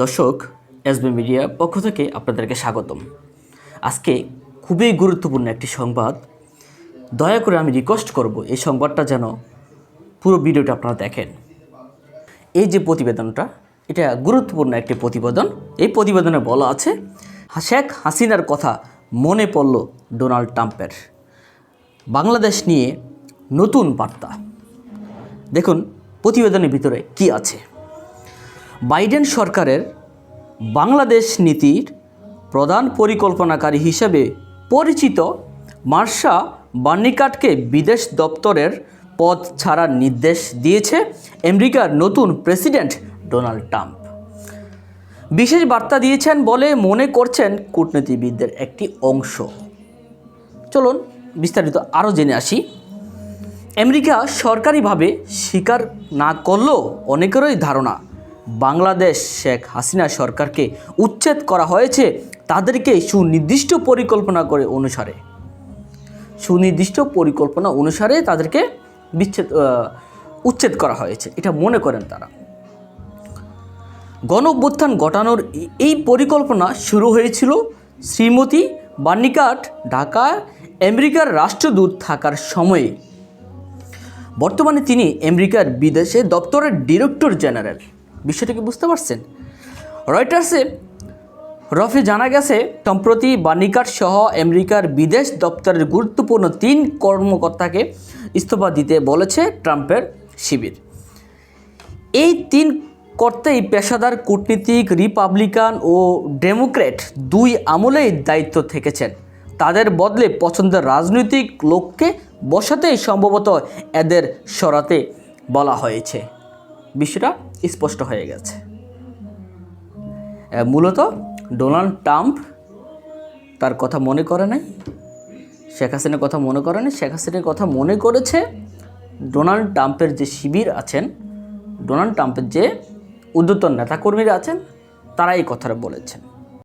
দর্শক, SB media পক্ষ থেকে আপনাদেরকে স্বাগতম। আজকে খুবই গুরুত্বপূর্ণ একটি সংবাদ। দয়া করে আমি রিকোয়েস্ট করব এই সংবাদটা যেন পুরো ভিডিওটা আপনারা দেখেন। এই যে প্রতিবেদনটা, এটা গুরুত্বপূর্ণ একটি প্রতিবেদন। এই প্রতিবেদনে বলা আছে, শেখ হাসিনার কথা মনে পড়ল ডোনাল্ড ট্রাম্পের। বাংলাদেশ নিয়ে নতুন বার্তা। দেখুন, প্রতিবেদনের ভিতরে কি আছে। বাইডেন সরকারের বাংলাদেশ নীতির প্রধান পরিকল্পনাকারী হিসেবে পরিচিত মার্শা বার্নিকাটকে বিদেশ দপ্তরের পদ ছাড়ার নির্দেশ দিয়েছে আমেরিকার নতুন প্রেসিডেন্ট ডোনাল্ড ট্রাম্প। বিশেষ বার্তা দিয়েছেন বলে মনে করছেন কূটনীতিবিদদের একটি অংশ। চলুন বিস্তারিত আরও জেনে আসি। আমেরিকা সরকারিভাবে স্বীকার না করলেও অনেকেরই ধারণা বাংলাদেশ শেখ হাসিনা সরকারকে উচ্ছেদ করা হয়েছে তাদেরকে সুনির্দিষ্ট পরিকল্পনা করে অনুসারে। সুনির্দিষ্ট পরিকল্পনা অনুসারে তাদেরকে বিচ্ছেদ উচ্ছেদ করা হয়েছে। এটা মনে করেন তারা। গণ ঘটানোর এই- এই পরিকল্পনা শুরু হয়েছিল শ্রীমতী বার্নিকাট ঢাকা, আমেরিকার রাষ্ট্রদূত থাকার সময়ে। বর্তমানে তিনি আমেরিকার বিদেশে দপ্তরের ডিরেক্টর জেনারেল। বিষয়টা কি বুঝতে পারছেন? রয়টার্সে রফে জানা গেছে, সম্প্রতি বার্নিকাট সহ আমেরিকার বিদেশ দপ্তরের গুরুত্বপূর্ণ তিন কর্মকর্তাকে ইস্তফা দিতে বলেছে ট্রাম্পের শিবির। এই তিন কর্তাই পেশাদার কূটনীতিক, রিপাবলিকান ও ডেমোক্র্যাট দুই আমলেই দায়িত্ব থেকেছেন। তাদের বদলে পছন্দের রাজনৈতিক লোককে বসাতেই সম্ভবত এদের সরাতে বলা হয়েছে। বিষয়টা স্পষ্ট হয়ে গেছে। মূলত ডোনাল্ড ট্রাম্প তার কথা মনে করে নাই, শেখ হাসিনার কথা মনে করে নাই, শেখ হাসিনার কথা মনে করেছে ডোনাল্ড ট্রাম্পের যে শিবির আছেন, ডোনাল্ড ট্রাম্পের যে উদ্যতন নেতাকর্মীরা আছেন, তারা এই কথাটা বলেছেন।